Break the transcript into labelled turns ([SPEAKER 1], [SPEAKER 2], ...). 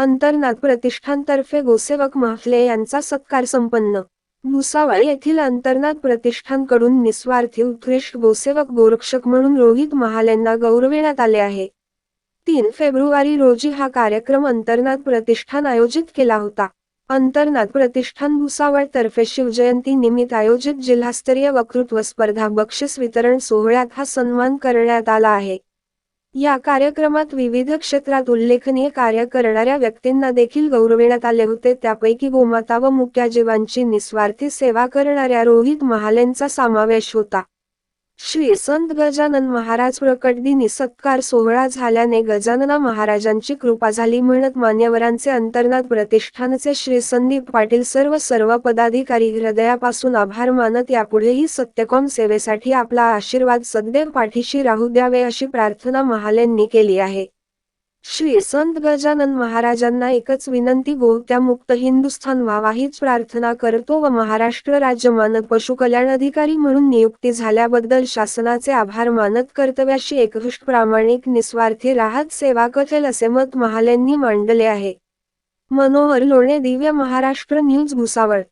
[SPEAKER 1] अंतर्नाद प्रतिष्ठानतर्फे गोसेवक माफले यांचा सत्कार संपन्न. भुसावळ येथील अंतर्नाद प्रतिष्ठानकडून निस्वार्थी उत्कृष्ट गोसेवक गोरक्षक म्हणून रोहित महालेंना गौरविण्यात आले आहे. तीन फेब्रुवारी रोजी हा कार्यक्रम अंतर्नाद प्रतिष्ठान आयोजित केला होता. अंतरनाथ प्रतिष्ठान भुसावळ तर्फे शिवजयंती निमित्त आयोजित जिल्हास्तरीय वक्तृत्व स्पर्धा बक्षीस वितरण सोहळ्यात हा सन्मान करण्यात आला आहे. या कार्यक्रमात विविध क्षेत्रात उल्लेखनीय कार्य करणाऱ्या व्यक्तींना देखील गौरविण्यात आले होते. त्यापैकी गोमाता व मुक्याजीवांची निस्वार्थी सेवा करणाऱ्या रोहित महालेंचा समावेश होता. श्री संत गजानन महाराज प्रकटदिनी सत्कार सोहळा झाल्याने गजानना महाराजांची कृपा झाली म्हणत मान्यवरांचे अंतर्नाथ प्रतिष्ठानचे श्री संदीप पाटील सर्व सर्व पदाधिकारी हृदयापासून आभार मानत यापुढेही सत्यकॉम सेवेसाठी आपला आशीर्वाद सदैव पाठीशी राहू द्यावे अशी प्रार्थना महालेंनी केली आहे. श्री संत गजानन महाराजांना एकच विनंती गोहत्या मुक्त हिंदुस्थान व्हावा हीच प्रार्थना करतो व महाराष्ट्र राज्य मानक पशुकल्याण अधिकारी म्हणून नियुक्ती झाल्याबद्दल शासनाचे आभार मानत कर्तव्याशी एकहृष्ट प्रामाणिक निस्वार्थी राहत सेवा करेल असे मत महालेंनी मांडले आहे. मनोहर लोणे दिव्य महाराष्ट्र न्यूज भुसावळ.